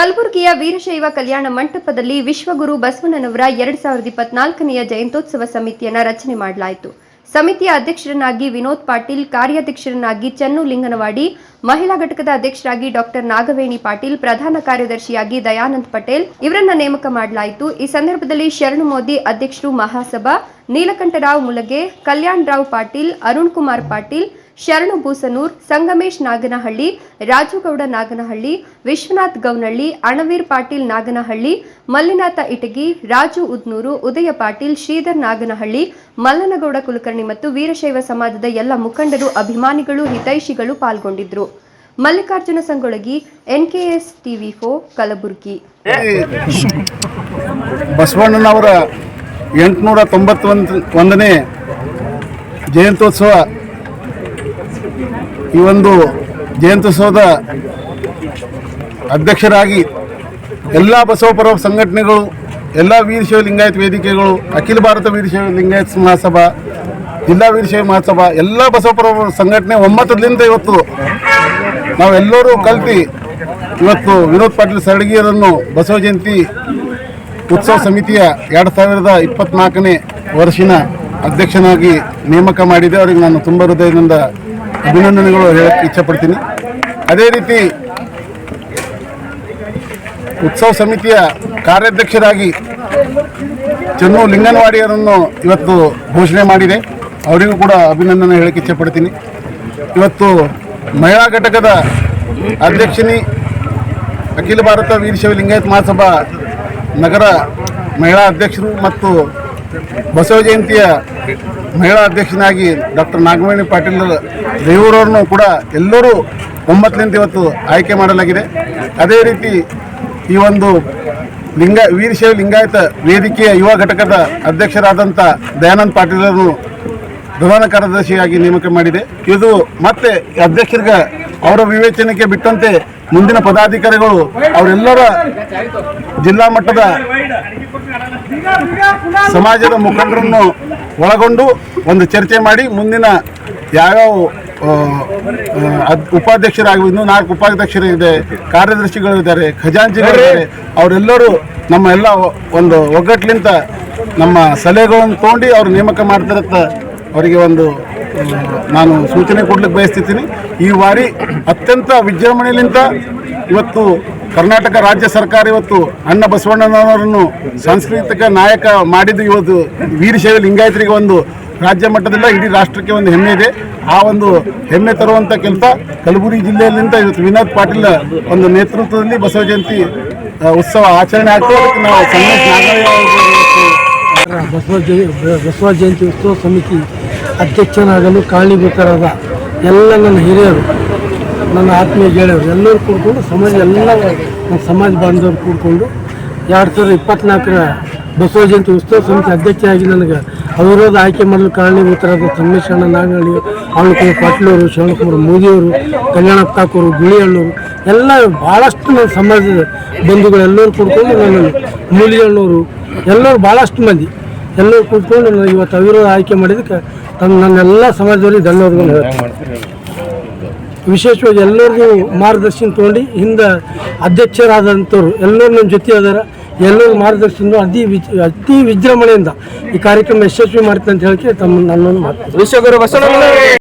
ಕಲಬುರಗಿಯ ವೀರಶೈವ ಕಲ್ಯಾಣ ಮಂಟಪದಲ್ಲಿ ವಿಶ್ವಗುರು ಬಸವಣ್ಣನವರ ಎರಡ್ ಸಾವಿರದ ಇಪ್ಪತ್ನಾಲ್ಕನೆಯ ಜಯಂತೋತ್ಸವ ಸಮಿತಿಯನ್ನು ರಚನೆ ಮಾಡಲಾಯಿತು. ಸಮಿತಿಯ ಅಧ್ಯಕ್ಷರನ್ನಾಗಿ ವಿನೋದ್ ಪಾಟೀಲ್, ಕಾರ್ಯಾಧ್ಯಕ್ಷರನ್ನಾಗಿ ಚನ್ನು ಲಿಂಗನವಾಡಿ, ಮಹಿಳಾ ಘಟಕದ ಅಧ್ಯಕ್ಷರಾಗಿ ಡಾಕ್ಟರ್ ನಾಗವೇಣಿ ಪಾಟೀಲ್, ಪ್ರಧಾನ ಕಾರ್ಯದರ್ಶಿಯಾಗಿ ದಯಾನಂದ್ ಪಟೇಲ್ ಇವರನ್ನ ನೇಮಕ ಮಾಡಲಾಯಿತು. ಈ ಸಂದರ್ಭದಲ್ಲಿ ಶರಣು ಮೋದಿ ಅಧ್ಯಕ್ಷರು ಮಹಾಸಭಾ, ನೀಲಕಂಠರಾವ್ ಮುಲಗೆ, ಕಲ್ಯಾಣ್ ರಾವ್ ಪಾಟೀಲ್, ಅರುಣ್ ಕುಮಾರ್ ಪಾಟೀಲ್ ಶರಣು ಬೂಸನೂರ್, ಸಂಗಮೇಶ್ ನಾಗನಹಳ್ಳಿ, ರಾಜುಗೌಡ ನಾಗನಹಳ್ಳಿ, ವಿಶ್ವನಾಥ್ ಗೌನಹಳ್ಳಿ, ಅಣವೀರ್ ಪಾಟೀಲ್ ನಾಗನಹಳ್ಳಿ, ಮಲ್ಲಿನಾಥ ಇಟಗಿ, ರಾಜು ಉದ್ನೂರು, ಉದಯ ಪಾಟೀಲ್, ಶ್ರೀಧರ್ ನಾಗನಹಳ್ಳಿ, ಮಲ್ಲನಗೌಡ ಕುಲಕರ್ಣಿ ಮತ್ತು ವೀರಶೈವ ಸಮಾಜದ ಎಲ್ಲ ಮುಖಂಡರು, ಅಭಿಮಾನಿಗಳು, ಹಿತೈಷಿಗಳು ಪಾಲ್ಗೊಂಡಿದ್ರು. Mallikarjuna Sangolagi, NKS TV for Kalaburagi. ಬಸವಣ್ಣನವರ ಎಂಟುನೂರ ತೊಂಬತ್ತೊಂದು, ಒಂದನೇ ಜಯಂತ್ಯೋತ್ಸವ ಈ ಒಂದು ಜಯಂತ್ಯೋತ್ಸವದ ಅಧ್ಯಕ್ಷರಾಗಿ ಎಲ್ಲ ಬಸವಪರ ಸಂಘಟನೆಗಳು, ಎಲ್ಲ ವೀರಶೈವ ಲಿಂಗಾಯತ ವೇದಿಕೆಗಳು, ಅಖಿಲ ಭಾರತ ವೀರಶೈವ ಲಿಂಗಾಯತ ಮಹಾಸಭಾ, ಜಿಲ್ಲಾ ವೀರಶೈವ ಮಹಾಸಭಾ, ಎಲ್ಲ ಬಸವಪರ ಸಂಘಟನೆ ಒಮ್ಮತದಿಂದ ಇವತ್ತು ನಾವೆಲ್ಲರೂ ಕಲ್ತು ಇವತ್ತು ವಿನೋದ್ ಪಾಟೀಲ್ ಸರಡಗಿಯರನ್ನು ಬಸವ ಜಯಂತಿ ಉತ್ಸವ ಸಮಿತಿಯ ಎರಡು ಸಾವಿರದ ಇಪ್ಪತ್ನಾಲ್ಕನೇ ವರ್ಷಿನ ಅಧ್ಯಕ್ಷನಾಗಿ ನೇಮಕ ಮಾಡಿದೆ. ಅವರಿಗೆ ನಾನು ತುಂಬ ಹೃದಯದಿಂದ ಅಭಿನಂದನೆಗಳು ಹೇಳಕ್ಕೆ ಇಚ್ಛಪಡ್ತೀನಿ. ಅದೇ ರೀತಿ ಉತ್ಸವ ಸಮಿತಿಯ ಕಾರ್ಯಾಧ್ಯಕ್ಷರಾಗಿ ಚನ್ನು ಲಿಂಗನವಾಡಿಯರನ್ನು ಇವತ್ತು ಘೋಷಣೆ ಮಾಡಿದೆ. ಅವರಿಗೂ ಕೂಡ ಅಭಿನಂದನೆ ಹೇಳಕ್ಕೆ ಇಚ್ಛಪಡ್ತೀನಿ. ಇವತ್ತು ಮಹಿಳಾ ಘಟಕದ ಅಧ್ಯಕ್ಷಿನಿ ಅಖಿಲ ಭಾರತ ವೀರಶೈವ ಲಿಂಗಾಯತ್ ಮಹಾಸಭಾ ನಗರ ಮಹಿಳಾ ಅಧ್ಯಕ್ಷರು ಮತ್ತು ಬಸವ ಜಯಂತಿಯ ಮಹಿಳಾ ಅಧ್ಯಕ್ಷನಾಗಿ ಡಾಕ್ಟರ್ ನಾಗಮಣಿ ಪಾಟೀಲ್ ದೇವರವ್ರನ್ನು ಕೂಡ ಎಲ್ಲರೂ ಒಂಬತ್ತರಿಂದ ಇವತ್ತು ಆಯ್ಕೆ ಮಾಡಲಾಗಿದೆ. ಅದೇ ರೀತಿ ಈ ಒಂದು ಲಿಂಗ ವೀರಶೈವ ಲಿಂಗಾಯತ ವೇದಿಕೆಯ ಯುವ ಘಟಕದ ಅಧ್ಯಕ್ಷರಾದಂಥ ದಯಾನಂದ್ ಪಾಟೀಲರನ್ನು ಪ್ರಧಾನ ಕಾರ್ಯದರ್ಶಿಯಾಗಿ ನೇಮಕ ಮಾಡಿದೆ. ಇದು ಮತ್ತೆ ಅಧ್ಯಕ್ಷರಿಗೆ ಅವರ ವಿವೇಚನೆಗೆ ಬಿಟ್ಟಂತೆ ಮುಂದಿನ ಪದಾಧಿಕಾರಿಗಳು ಅವರೆಲ್ಲರ ಜಿಲ್ಲಾ ಮಟ್ಟದ ಸಮಾಜದ ಮುಖಂಡರನ್ನು ಒಳಗೊಂಡು ಒಂದು ಚರ್ಚೆ ಮಾಡಿ ಮುಂದಿನ ಯಾವ್ಯಾವ ಅದ್- ಉಪಾಧ್ಯಕ್ಷರಾಗಿ ಇನ್ನೂ ನಾಲ್ಕು ಉಪಾಧ್ಯಕ್ಷರು ಇದೆ ಕಾರ್ಯದರ್ಶಿಗಳು ಇದ್ದಾರೆ ಖಜಾಂಚಿಗಳಿದ್ದಾರೆ ಅವರೆಲ್ಲರೂ ನಮ್ಮ ಎಲ್ಲ ಒಂದು ಒಗ್ಗಟ್ಟಿನಿಂದ ನಮ್ಮ ಸಲಹೆಗಳನ್ನು ತೊಗೊಂಡು ಅವ್ರು ನೇಮಕ ಮಾಡ್ತಾರಂತ ಅವರಿಗೆ ಒಂದು ನಾನು ಸೂಚನೆ ಕೊಡ್ಲಿಕ್ಕೆ ಬಯಸ್ತಿದ್ದೀನಿ. ಈ ಬಾರಿ ಅತ್ಯಂತ ವಿಜೃಂಭಣೆಯಿಂದ ಇವತ್ತು ಕರ್ನಾಟಕ ರಾಜ್ಯ ಸರ್ಕಾರ ಇವತ್ತು ಅಣ್ಣ ಬಸವಣ್ಣನವರನ್ನು ಸಾಂಸ್ಕೃತಿಕ ನಾಯಕ ಮಾಡಿದ್ದು ಇವತ್ತು ವೀರಶೈವ ಲಿಂಗಾಯತರಿಗೆ ಒಂದು ರಾಜ್ಯ ಮಟ್ಟದಿಂದ ಇಡೀ ರಾಷ್ಟ್ರಕ್ಕೆ ಒಂದು ಹೆಮ್ಮೆ ಇದೆ. ಆ ಒಂದು ಹೆಮ್ಮೆ ತರುವಂಥ ಕೆಲಸ ಕಲಬುರಗಿ ಜಿಲ್ಲೆಯಲ್ಲಿಂದ ಇವತ್ತು ವಿನೋದ್ ಪಾಟೀಲ್ ಒಂದು ನೇತೃತ್ವದಲ್ಲಿ ಬಸವ ಜಯಂತಿ ಉತ್ಸವ ಆಚರಣೆ ಅದಕ್ಕೆ ನಾವು ಬಸವ ಜಯ, ಬಸವ ಜಯಂತಿ ಉತ್ಸವ ಸಮಿತಿ ಅಧ್ಯಕ್ಷನಾಗಲು ಕಾರಣೀಭೂತರಾದ ಎಲ್ಲ ನನ್ನ ಹಿರಿಯರು ನನ್ನ ಆತ್ಮೀಯ ಗೆಳೆಯರು, ಎಲ್ಲರೂ ಕೂಡಿಕೊಂಡು ಸಮಾಜ ಎಲ್ಲ, ನಮ್ಮ ಸಮಾಜ ಬಾಂಧವರು ಕೂಡಿಕೊಂಡು ಎರಡು ಸಾವಿರದ ಇಪ್ಪತ್ನಾಲ್ಕರ ಬಸವ ಜಯಂತಿ ಉತ್ಸವ ಸಮಿತಿ ಅಧ್ಯಕ್ಷರಾಗಿ ನನಗೆ ಅವಿರೋಧ ಆಯ್ಕೆ ಮಾಡಲು ಕಾರಣೀಭೂತರಾದ ಸಂಮೇಶಣ್ಣ ನಾಗಹಳ್ಳಿ ಅವಳು ಪಾಟೀಲವರು ಶಿವಕುಮಾರ್ ಮೋದಿಯವರು, ಕಲ್ಯಾಣ ಕಾಕೂರು ಗುಳಿಯಣ್ಣವರು ಎಲ್ಲ ಭಾಳಷ್ಟು ನನ್ನ ಸಮಾಜದ ಬಂಧುಗಳೆಲ್ಲರೂ ಕೂಡ್ಕೊಂಡು ನಾನು ಮೂಲಿಯಣ್ಣವರು, ಎಲ್ಲರೂ ಭಾಳಷ್ಟು ಮಂದಿ ಎಲ್ಲರೂ ಕೂತ್ಕೊಂಡು ನಾನು ಇವತ್ತು ಅವಿರೋಧ ಆಯ್ಕೆ ಮಾಡಿದ್ದಕ್ಕೆ ತಮ್ಮ ನನ್ನೆಲ್ಲ ಸಮಾಜದಲ್ಲಿ ಧನ್ಯವಾದಗಳು ಹೇಳ್ತೀನಿ. ವಿಶೇಷವಾಗಿ ಎಲ್ಲರಿಗೂ ಮಾರ್ಗದರ್ಶನ ತೊಗೊಂಡು ಹಿಂದೆ ಅಧ್ಯಕ್ಷರಾದಂಥವ್ರು ಎಲ್ಲರೂ ನಮ್ಮ ಜೊತೆ ಅದಾರ. ಎಲ್ಲರೂ ಮಾರ್ಗದರ್ಶನ ಅತಿ ವಿಜ್, ಅತಿ ವಿಜೃಂಭಣೆಯಿಂದ ಈ ಕಾರ್ಯಕ್ರಮ ಯಶಸ್ವಿ ಮಾಡ್ತಂತ ಹೇಳಕ್ಕೆ ತಮ್ಮ ನನ್ನೊಂದು ಮಾತು